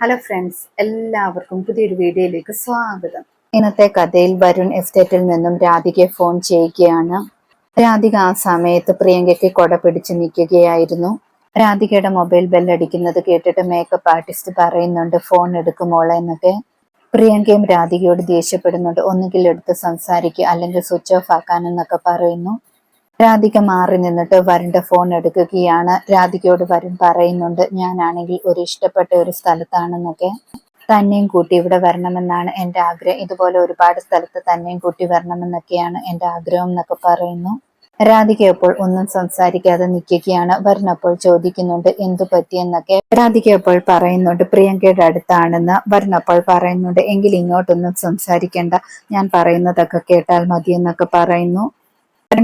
Hello friends എല്ലാവർക്കും പുതിയൊരു വീഡിയോയിലേക്ക് സ്വാഗതം. ഇന്നത്തെ കഥയിൽ വരുൺ എസ്റ്റേറ്റിൽ നിന്നും രാധികയെ ഫോൺ ചെയ്യുകയാണ്. രാധിക ആ സമയത്ത് പ്രിയങ്കയ്ക്ക് കൊട പിടിച്ചു നിൽക്കുകയായിരുന്നു. രാധികയുടെ മൊബൈൽ ബെല്ലടിക്കുന്നത് കേട്ടിട്ട് മേക്കപ്പ് ആർട്ടിസ്റ്റ് പറയുന്നുണ്ട് ഫോൺ എടുക്കുമോളെ എന്നൊക്കെ. പ്രിയങ്കയും രാധികയോട് ദേഷ്യപ്പെടുന്നുണ്ട് ഒന്നുകിൽ എടുത്ത് സംസാരിക്കുക അല്ലെങ്കിൽ സ്വിച്ച് ഓഫ് ആക്കാനെന്നൊക്കെ പറയുന്നു. രാധിക മാറി നിന്നിട്ട് വരുണിന്റെ ഫോൺ എടുക്കുകയാണ്. രാധികയോട് വരുൺ പറയുന്നുണ്ട് ഞാനാണെങ്കിൽ ഒരു ഇഷ്ടപ്പെട്ട ഒരു സ്ഥലത്താണെന്നൊക്കെ. തന്നെയും കൂട്ടി ഇവിടെ വരണമെന്നാണ് എന്റെ ആഗ്രഹം. ഇതുപോലെ ഒരുപാട് സ്ഥലത്ത് തന്നെയും കൂട്ടി വരണമെന്നൊക്കെയാണ് എന്റെ ആഗ്രഹം എന്നൊക്കെ പറയുന്നു. രാധിക അപ്പോൾ ഒന്നും സംസാരിക്കാതെ നിൽക്കുകയാണ്. വരുണപ്പോൾ ചോദിക്കുന്നുണ്ട് എന്തു പറ്റിയെന്നൊക്കെ രാധിക അപ്പോൾ പറയുന്നുണ്ട് പ്രിയങ്കയുടെ അടുത്താണെന്ന്. വരുണപ്പോൾ പറയുന്നുണ്ട് എങ്കിൽ ഇങ്ങോട്ടൊന്നും സംസാരിക്കേണ്ട. ഞാൻ പറയുന്നതൊക്കെ കേട്ടാൽ മതിയെന്നൊക്കെ പറയുന്നു.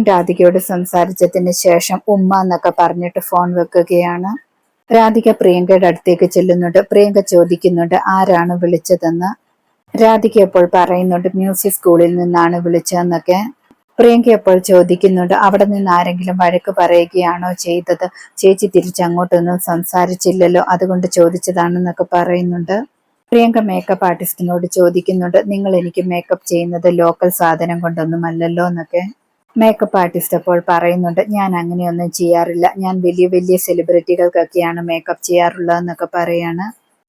രാധികയോട് സംസാരിച്ചതിന് ശേഷം ഉമ്മ എന്നൊക്കെ പറഞ്ഞിട്ട് ഫോൺ വെക്കുകയാണ്. രാധിക പ്രിയങ്കയുടെ അടുത്തേക്ക് ചെല്ലുന്നുണ്ട്. പ്രിയങ്ക ചോദിക്കുന്നുണ്ട് ആരാണ് വിളിച്ചതെന്ന്? രാധിക എപ്പോൾ പറയുന്നുണ്ട് മ്യൂസിക് സ്കൂളിൽ നിന്നാണ് വിളിച്ചതെന്നൊക്കെ. പ്രിയങ്ക എപ്പോൾ ചോദിക്കുന്നുണ്ട് അവിടെ നിന്ന് ആരെങ്കിലും വഴക്ക് പറയുകയാണോ ചെയ്തത്? ചേച്ചി തിരിച്ചങ്ങോട്ടൊന്നും സംസാരിച്ചില്ലല്ലോ അതുകൊണ്ട് ചോദിച്ചതാണെന്നൊക്കെ പറയുന്നുണ്ട്. പ്രിയങ്ക മേക്കപ്പ് ആർട്ടിസ്റ്റിനോട് ചോദിക്കുന്നുണ്ട് നിങ്ങൾ എനിക്ക് മേക്കപ്പ് ചെയ്യുന്നത് ലോക്കൽ സാധനം കൊണ്ടൊന്നുമല്ലല്ലോ എന്നൊക്കെ. മേക്കപ്പ് ആർട്ടിസ്റ്റ് അപ്പോൾ പറയുന്നുണ്ട് ഞാൻ അങ്ങനെയൊന്നും ചെയ്യാറില്ല. ഞാൻ വലിയ വലിയ സെലിബ്രിറ്റികൾക്കൊക്കെയാണ് മേക്കപ്പ് ചെയ്യാറുള്ളതെന്നൊക്കെ പറയാണ്.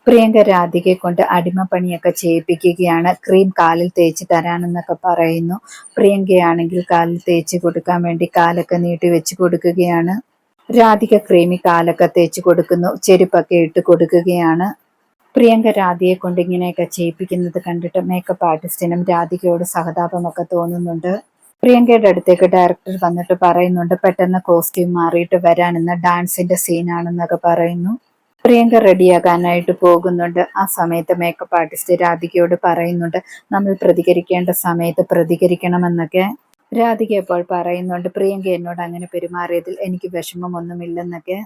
പ്രിയങ്ക രാധികയെ കൊണ്ട് അടിമപ്പണിയൊക്കെ ചെയ്യിപ്പിക്കുകയാണ്. ക്രീം കാലിൽ തേച്ച് തരാനെന്നൊക്കെ പറയുന്നു. പ്രിയങ്കയാണെങ്കിൽ കാലിൽ തേച്ച് കൊടുക്കാൻ വേണ്ടി കാലൊക്കെ നീട്ടി വെച്ച് കൊടുക്കുകയാണ്. രാധിക ക്രീമി കാലൊക്കെ തേച്ച് കൊടുക്കുന്നു. ചെരുപ്പൊക്കെ ഇട്ട് കൊടുക്കുകയാണ്. പ്രിയങ്ക രാധിയെ കൊണ്ട് ഇങ്ങനെയൊക്കെ ചെയ്യിപ്പിക്കുന്നത് കണ്ടിട്ട് മേക്കപ്പ് ആർട്ടിസ്റ്റിനും രാധികയോട് സഹതാപമൊക്കെ തോന്നുന്നുണ്ട്. പ്രിയങ്കയുടെ അടുത്തേക്ക് ഡയറക്ടർ വന്നിട്ട് പറയുന്നുണ്ട് പെട്ടെന്ന് കോസ്റ്റ്യൂം മാറിയിട്ട് വരാനെന്ന ഡാൻസിന്റെ സീനാണെന്നൊക്കെ പറയുന്നു. പ്രിയങ്ക റെഡിയാകാനായിട്ട് പോകുന്നുണ്ട്. ആ സമയത്ത് മേക്കപ്പ് ആർട്ടിസ്റ്റ് രാധികയോട് പറയുന്നുണ്ട് നമ്മൾ പ്രതികരിക്കേണ്ട സമയത്ത് പ്രതികരിക്കണമെന്നൊക്കെ. രാധിക ഇപ്പോൾ പറയുന്നുണ്ട് പ്രിയങ്ക എന്നോട് അങ്ങനെ പെരുമാറിയതിൽ എനിക്ക് വിഷമമൊന്നുമില്ലെന്നൊക്കെ.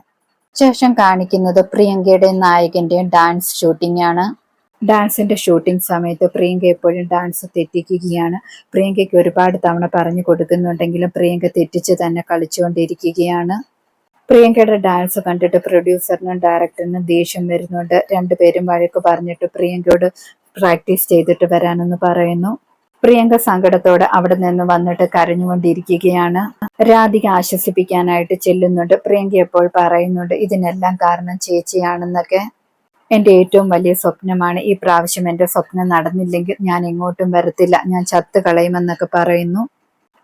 ശേഷം കാണിക്കുന്നത് പ്രിയങ്കയുടെയും നായകന്റെയും ഡാൻസ് ഷൂട്ടിംഗ് ആണ്. ഡാൻസിന്റെ ഷൂട്ടിംഗ് സമയത്ത് പ്രിയങ്ക എപ്പോഴും ഡാൻസ് തെറ്റിക്കുകയാണ്. പ്രിയങ്കയ്ക്ക് ഒരുപാട് തവണ പറഞ്ഞു കൊടുക്കുന്നുണ്ടെങ്കിലും പ്രിയങ്ക തെറ്റിച്ച് തന്നെ കളിച്ചുകൊണ്ടിരിക്കുകയാണ്. പ്രിയങ്കയുടെ ഡാൻസ് കണ്ടിട്ട് പ്രൊഡ്യൂസറിനും ഡയറക്ടറിനും ദേഷ്യം വരുന്നുണ്ട്. രണ്ടുപേരും വഴക്ക് പറഞ്ഞിട്ട് പ്രിയങ്കയോട് പ്രാക്ടീസ് ചെയ്തിട്ട് വരാനെന്ന് പറയുന്നു. പ്രിയങ്ക സങ്കടത്തോടെ അവിടെ നിന്ന് വന്നിട്ട് കരഞ്ഞുകൊണ്ടിരിക്കുകയാണ്. രാധിക ആശ്വസിപ്പിക്കാനായിട്ട് ചെല്ലുന്നുണ്ട്. പ്രിയങ്ക എപ്പോൾ പറയുന്നുണ്ട് ഇതിനെല്ലാം കാരണം ചേച്ചിയാണെന്നൊക്കെ. എന്റെ ഏറ്റവും വലിയ സ്വപ്നമാണ് ഈ പ്രാവശ്യം എന്റെ സ്വപ്നം നടന്നില്ലെങ്കിൽ ഞാൻ എങ്ങോട്ടും വരത്തില്ല. ഞാൻ ചത്ത് കളയുമെന്നൊക്കെ പറയുന്നു.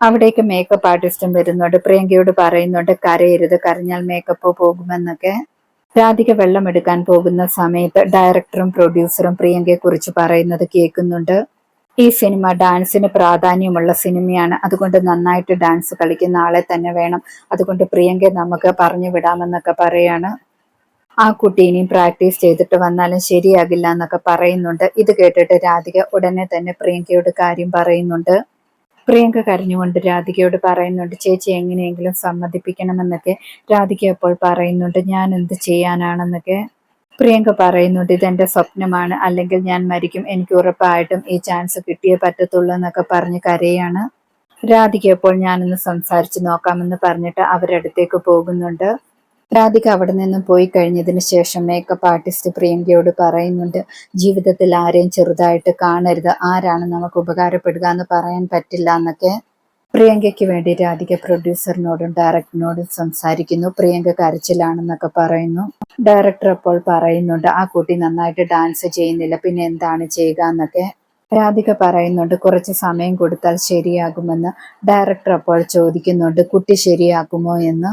അവിടേക്ക് മേക്കപ്പ് ആർട്ടിസ്റ്റും വരുന്നുണ്ട്. പ്രിയങ്കയോട് പറയുന്നുണ്ട് കരയരുത് കരഞ്ഞാൽ മേക്കപ്പ് പോകുമെന്നൊക്കെ. രാധിക വെള്ളം എടുക്കാൻ പോകുന്ന സമയത്ത് ഡയറക്ടറും പ്രൊഡ്യൂസറും പ്രിയങ്കയെ കുറിച്ച് പറയുന്നത് കേൾക്കുന്നുണ്ട്. ഈ സിനിമ ഡാൻസിന് പ്രാധാന്യമുള്ള സിനിമയാണ്. അതുകൊണ്ട് നന്നായിട്ട് ഡാൻസ് കളിക്കുന്ന ആളെ തന്നെ വേണം. അതുകൊണ്ട് പ്രിയങ്കയെ നമുക്ക് പറഞ്ഞു വിടാമെന്നൊക്കെ പറയാണ്. ആ കുട്ടി ഇനിയും പ്രാക്ടീസ് ചെയ്തിട്ട് വന്നാലും ശരിയാകില്ല എന്നൊക്കെ പറയുന്നുണ്ട്. ഇത് കേട്ടിട്ട് രാധിക ഉടനെ തന്നെ പ്രിയങ്കയോട് കാര്യം പറയുന്നുണ്ട്. പ്രിയങ്ക കരഞ്ഞുകൊണ്ട് രാധികയോട് പറയുന്നുണ്ട് ചേച്ചി എങ്ങനെയെങ്കിലും സമ്മതിപ്പിക്കണമെന്നൊക്കെ രാധിക അപ്പോൾ പറയുന്നുണ്ട് ഞാൻ എന്ത് ചെയ്യാനാണെന്നൊക്കെ. പ്രിയങ്ക പറയുന്നുണ്ട് ഇതെന്റെ സ്വപ്നമാണ്. അല്ലെങ്കിൽ ഞാൻ മരിക്കും. എനിക്ക് ഉറപ്പായിട്ടും ഈ ചാൻസ് കിട്ടിയേ പറ്റത്തുള്ളൂ എന്നൊക്കെ പറഞ്ഞ് കരയാണ്. രാധിക അപ്പോൾ ഞാനൊന്ന് സംസാരിച്ച് നോക്കാമെന്ന് പറഞ്ഞിട്ട് അവരടുത്തേക്ക് പോകുന്നുണ്ട്. രാധിക അവിടെ നിന്നും പോയി കഴിഞ്ഞതിന് ശേഷം മേക്കപ്പ് ആർട്ടിസ്റ്റ് പ്രിയങ്കയോട് പറയുന്നുണ്ട് ജീവിതത്തിൽ ആരെയും ചെറുതായിട്ട് കാണരുത്. ആരാണ് നമുക്ക് ഉപകാരപ്പെടുക എന്ന് പറയാൻ പറ്റില്ല എന്നൊക്കെ. പ്രിയങ്കയ്ക്ക് വേണ്ടി രാധിക പ്രൊഡ്യൂസറിനോടും ഡയറക്ടറിനോടും സംസാരിക്കുന്നു. പ്രിയങ്ക കരച്ചിലാണെന്നൊക്കെ പറയുന്നു. ഡയറക്ടർ അപ്പോൾ പറയുന്നുണ്ട് ആ കുട്ടി നന്നായിട്ട് ഡാൻസ് ചെയ്യുന്നില്ല. പിന്നെ എന്താണ് ചെയ്യുക എന്നൊക്കെ. രാധിക പറയുന്നുണ്ട് കുറച്ച് സമയം കൊടുത്താൽ ശരിയാകുമെന്ന്. ഡയറക്ടർ അപ്പോൾ ചോദിക്കുന്നുണ്ട് കുട്ടി ശരിയാക്കുമോ എന്ന്.